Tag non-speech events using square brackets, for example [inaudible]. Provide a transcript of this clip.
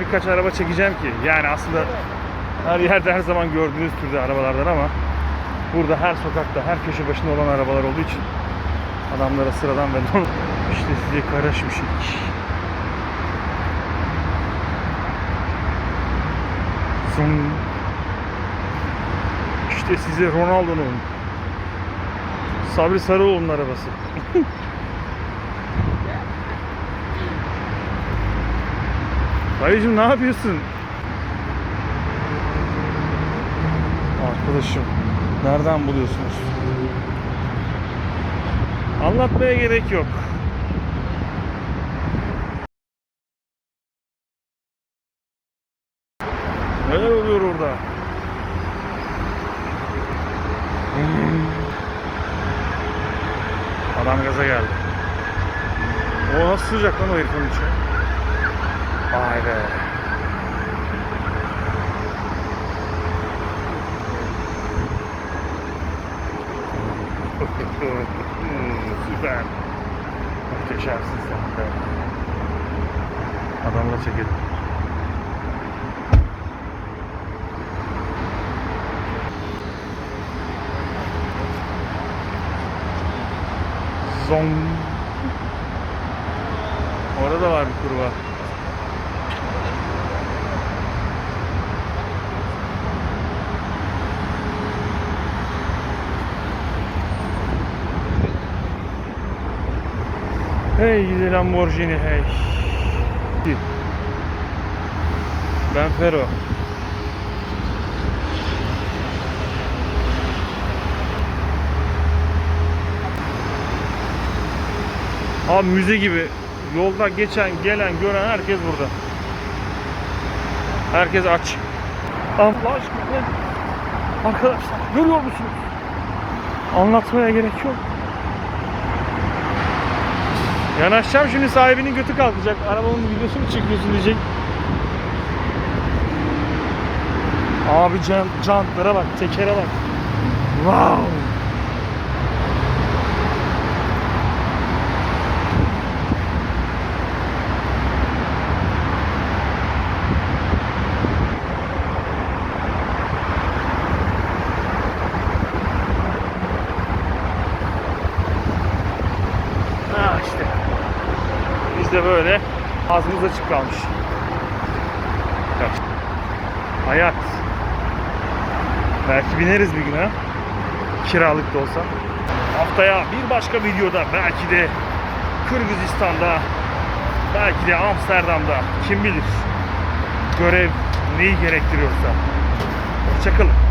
Birkaç araba çekeceğim ki yani aslında her yerde her zaman gördüğünüz türde arabalardan ama burada her sokakta her köşe başında olan arabalar olduğu için adamlara sıradan ve normal. [laughs] İşte size iş. Son işte size Ronaldo'nun Sabri Sarıoğlu'nun arabası. [laughs] Dayıcım ne yapıyorsun? Arkadaşım nereden buluyorsunuz? Anlatmaya gerek yok. Neler oluyor orada? Adam gaza geldi. O nasıl sıcak lan o herifin içi? Vay be. [laughs] Süper. Muhteşemsin sen be. Adamla çekelim. Zong. Orada da var bir kurbağa. Hey gidi Lamborghini hey. Ben Fero. Abi müze gibi. Yolda geçen, gelen, gören herkes burada. Herkes aç. Allah aşkına. Arkadaşlar görüyor musunuz? Anlatmaya gerek yok. Yanaşacağım şimdi sahibinin götü kalkacak. Arabamın videosunu çekiyorsun diyecek. Abi can, jantlara bak, tekere bak. Wow. Ha işte. Biz de böyle ağzımız açık kalmış. Hayat. Belki bineriz bir gün ha. Kiralık da olsa. Haftaya bir başka videoda belki de Kırgızistan'da belki de Amsterdam'da kim bilir görev neyi gerektiriyorsa. Hoşçakalın.